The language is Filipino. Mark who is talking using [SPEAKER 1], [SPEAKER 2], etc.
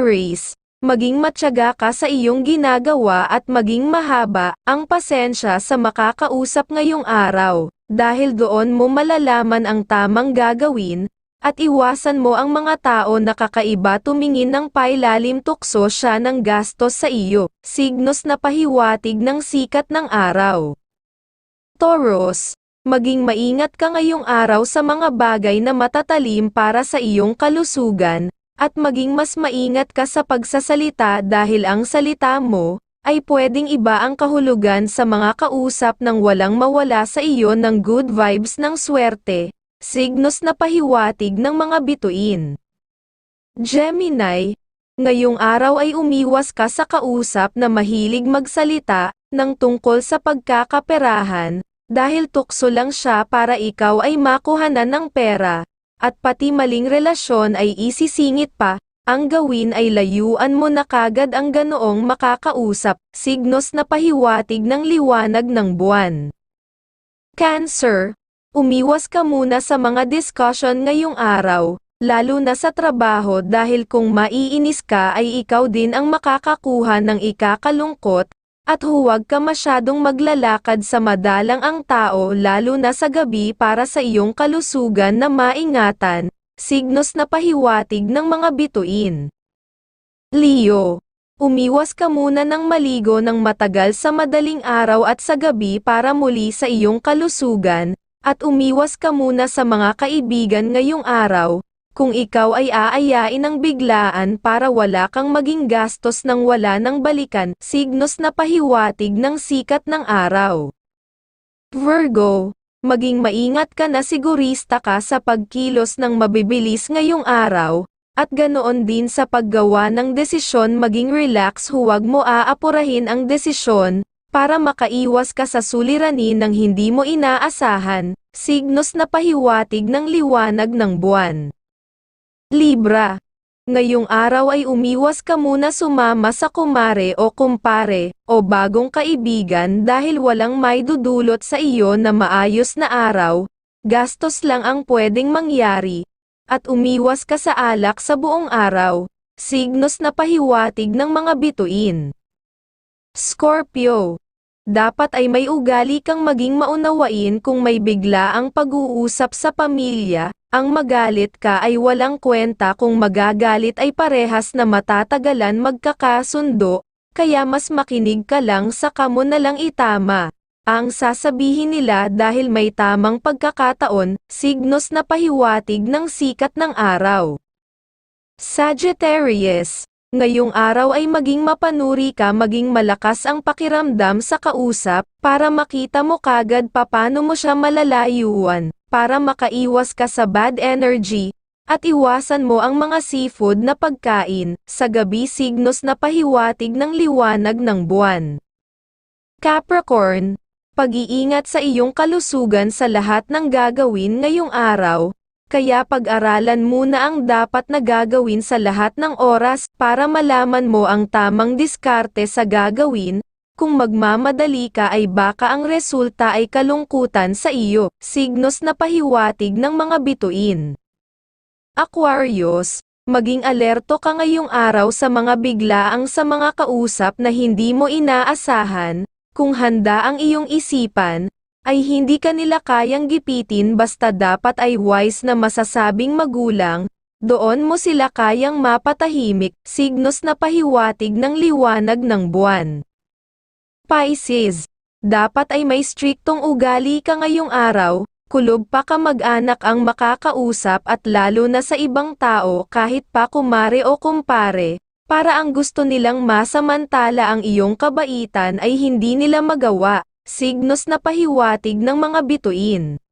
[SPEAKER 1] Aries, maging matyaga ka sa iyong ginagawa at maging mahaba ang pasensya sa makakausap ngayong araw, dahil doon mo malalaman ang tamang gagawin, at iwasan mo ang mga tao na kakaiba tumingin ng pailalim tukso siya ng gastos sa iyo, signos na pahiwatig ng sikat ng araw. Taurus, maging maingat ka ngayong araw sa mga bagay na matatalim para sa iyong kalusugan, at maging mas maingat ka sa pagsasalita dahil ang salita mo, ay pwedeng iba ang kahulugan sa mga kausap nang walang mawala sa iyo ng good vibes ng swerte, signos na pahiwatig ng mga bituin. Gemini, ngayong araw ay umiwas ka sa kausap na mahilig magsalita, ng tungkol sa pagkakaperahan, dahil tukso lang siya para ikaw ay makuhanan ng pera, at pati maling relasyon ay isisingit pa, ang gawin ay layuan mo na kagad ang ganoong makakausap, signos na pahiwatig ng liwanag ng buwan. Cancer, umiwas ka muna sa mga discussion ngayong araw, lalo na sa trabaho dahil kung maiinis ka ay ikaw din ang makakakuha ng ikakalungkot, at huwag ka masyadong maglalakad sa madalang ang tao lalo na sa gabi para sa iyong kalusugan na maingatan, signos na pahiwatig ng mga bituin. Leo, umiwas ka muna ng maligo ng matagal sa madaling araw at sa gabi para muli sa iyong kalusugan, at umiwas ka muna sa mga kaibigan ngayong araw, kung ikaw ay aayain ng biglaan para wala kang maging gastos ng wala ng balikan, signos na pahiwatig ng sikat ng araw. Virgo, maging maingat ka na sigurista ka sa pagkilos ng mabibilis ngayong araw, at ganoon din sa paggawa ng desisyon maging relax huwag mo aapurahin ang desisyon, para makaiwas ka sa suliranin ng hindi mo inaasahan, signos na pahiwatig ng liwanag ng buwan. Libra. Ngayong araw ay umiwas ka muna sumama sa kumare o kumpare, o bagong kaibigan dahil walang may dudulot sa iyo na maayos na araw, gastos lang ang pwedeng mangyari, at umiwas ka sa alak sa buong araw, signos na pahiwatig ng mga bituin. Scorpio. Dapat ay may ugali kang maging maunawain kung may bigla ang pag-uusap sa pamilya, ang magalit ka ay walang kwenta kung magagalit ay parehas na matatagalan magkakasundo, kaya mas makinig ka lang sa kamo na lang itama. Ang sasabihin nila dahil may tamang pagkakataon, signos na pahiwatig ng sikat ng araw. Sagittarius, ngayong araw ay maging mapanuri ka maging malakas ang pakiramdam sa kausap, para makita mo kagad papano mo siya malalayuan para makaiwas ka sa bad energy, at iwasan mo ang mga seafood na pagkain, sa gabi signos na pahiwatig ng liwanag ng buwan. Capricorn, pag-iingat sa iyong kalusugan sa lahat ng gagawin ngayong araw, kaya pag-aralan muna ang dapat na gagawin sa lahat ng oras para malaman mo ang tamang diskarte sa gagawin, kung magmamadali ka ay baka ang resulta ay kalungkutan sa iyo, signos na pahiwatig ng mga bituin. Aquarius, maging alerto ka ngayong araw sa mga biglaang sa mga kausap na hindi mo inaasahan, kung handa ang iyong isipan, ay hindi ka nila kayang gipitin basta dapat ay wise na masasabing magulang, doon mo sila kayang mapatahimik, signos na pahiwatig ng liwanag ng buwan. Pisces, dapat ay may striktong ugali ka ngayong araw, kulob pa ka mag-anak ang makakausap at lalo na sa ibang tao kahit pa kumare o kumpare, para ang gusto nilang masamantala ang iyong kabaitan ay hindi nila magawa, signos na pahiwatig ng mga bituin.